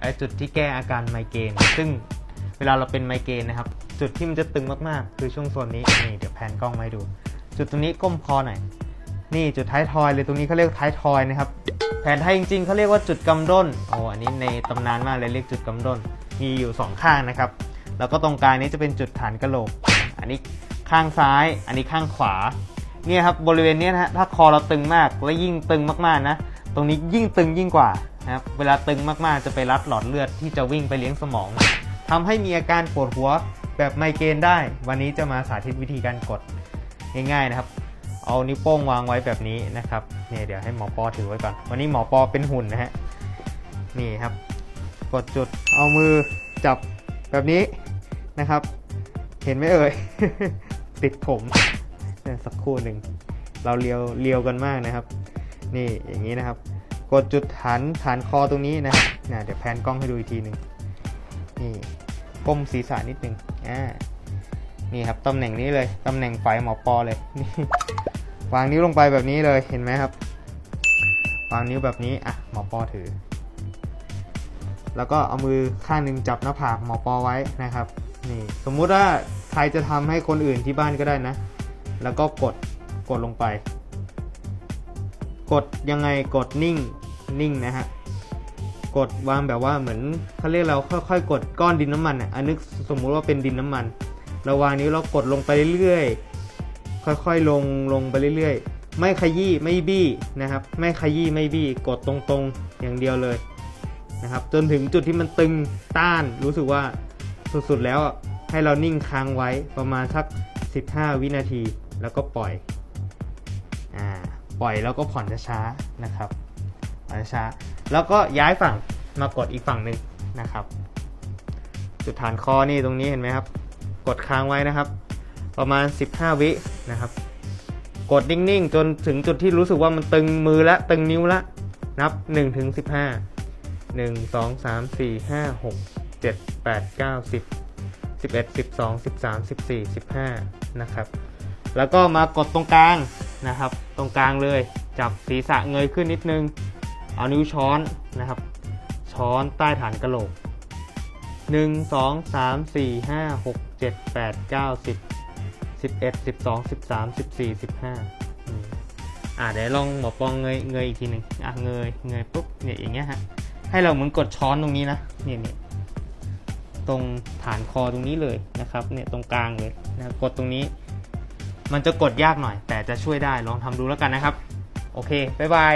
ไอ้จุดที่แก้อาการไมเกรนซึ่งเวลาเราเป็นไมเกรนนะครับ จุดที่มันจะตึงมากๆ คือช่วงโซนนี้นี่เดี๋ยวแผนกล้องมาให้ดู จุดตรงนี้ก้มคอหน่อยนี่จุดท้ายทอยเลยตรงนี้เขาเรียกท้ายทอยนะครับแผนไทยจริงๆเขาเรียกว่าจุดกำด้นโอ้อันนี้ในตำนานมากเลยเรียกจุดกำด้นมีอยู่สองข้างนะครับ แล้วก็ตรงกลางนี้จะเป็นจุดฐานกระโหลก อันนี้ข้างซ้าย อันนี้ข้างขวาเนี่ยครับบริเวณนี้นะฮะถ้าคอเราตึงมากและยิ่งตึงมากๆนะ ตรงนี้ยิ่งตึงยิ่งกว่า นะครับเวลาตึงมากๆจะไปรัดหลอดเลือดที่จะวิ่งไปเลี้ยงสมองทำให้มีอาการปวดหัวแบบไมเกรนได้ วันนี้จะมาสาธิตวิธีการกดง่ายๆนะครับ เอานิ้วโป้งวางไว้แบบนี้นะครับเนี่ยเดี๋ยวให้หมอปอถือไว้ก่อน วันนี้หมอปอเป็นหุ่นนะฮะนี่ครับ กดจุดเอามือจับแบบนี้นะครับ เห็นไหมเอ่ย ติดผมสักครู่หนึ่งเราเลียวเลียวกันมากนะครับ นี่อย่างนี้นะครับ กดจุดฐานฐานคอตรงนี้นะนะเดี๋ยวแพนกล้องให้ดูอีกทีหนึ่งนี่ก้มศีรษะนิดหนึ่งอ่านี่ครับตำแหน่งนี้เลยตำแหน่งไฟหมอปอเลยนี่วางนิ้วลงไปแบบนี้เลยเห็นไหมครับ วางนิ้วแบบนี้อะหมอปอถือ แล้วก็เอามือข้างหนึ่งจับหน้าผากหมอปอไว้นะครับนี่สมมุติว่าใครจะทำให้คนอื่นที่บ้านก็ได้นะ แล้วก็กดกดลงไป กดยังไงกดนิ่ง นิ่งนะฮะกดวางแบบว่าเหมือนเขาเรียกเราค่อยๆ กดก้อนดินน้ำมันอะอันนึกสมมุติว่าเป็นดินน้ำมันเราวางนิ้วเรากดลงไปเรื่อยๆค่อยๆลงลงไปเรื่อยๆ ไม่ขยี้ไม่บี้นะครับ ไม่ขยี้ไม่บี้กดตรงๆอย่างเดียวเลยนะครับ จนถึงจุดที่มันตึงต้านรู้สึกว่าสุดๆแล้วให้เรานิ่งค้างไว้ประมาณสัก 15 วินาทีแล้วก็ปล่อยอ่าปล่อยแล้วก็ผ่อนช้าๆนะครับ ผ่อนช้าแล้วก็ย้ายฝั่งมากดอีกฝั่งหนึ่งนะครับ จุดฐานคอนี่ตรงนี้เห็นไหมครับ กดค้างไว้นะครับ ประมาณ 15 วินะครับ กดนิ่งๆ จนถึงจุดที่รู้สึกว่ามันตึงมือละตึงนิ้วละนับ1ถึง15 1 2 3 4 5 6 7 8 9 10 11 12 13 14 15 นะครับ แล้วก็มากดตรงกลางนะครับ ตรงกลางเลย จับศีรษะเงยขึ้นนิดนึง เอานิ้วช้อนนะครับ ช้อนใต้ฐานกระโหลก 1 2 3 4 5 6 7 8 9 10 11 12 13 14 15อืมอ่าเดี๋ยวลองหมอปองเงยเงยอีกทีหนึ่งอะเงยเงยปุ๊บเนี่ยอย่างเงี้ยฮะให้เราเหมือนกดช้อนตรงนี้นะเนี่ยเนี่ยตรงฐานคอตรงนี้เลยนะครับเนี่ยตรงกลางเลยนะกดตรงนี้ มันจะกดยากหน่อย แต่จะช่วยได้ลองทำดูแล้วกันนะครับ โอเค บ๊ายบาย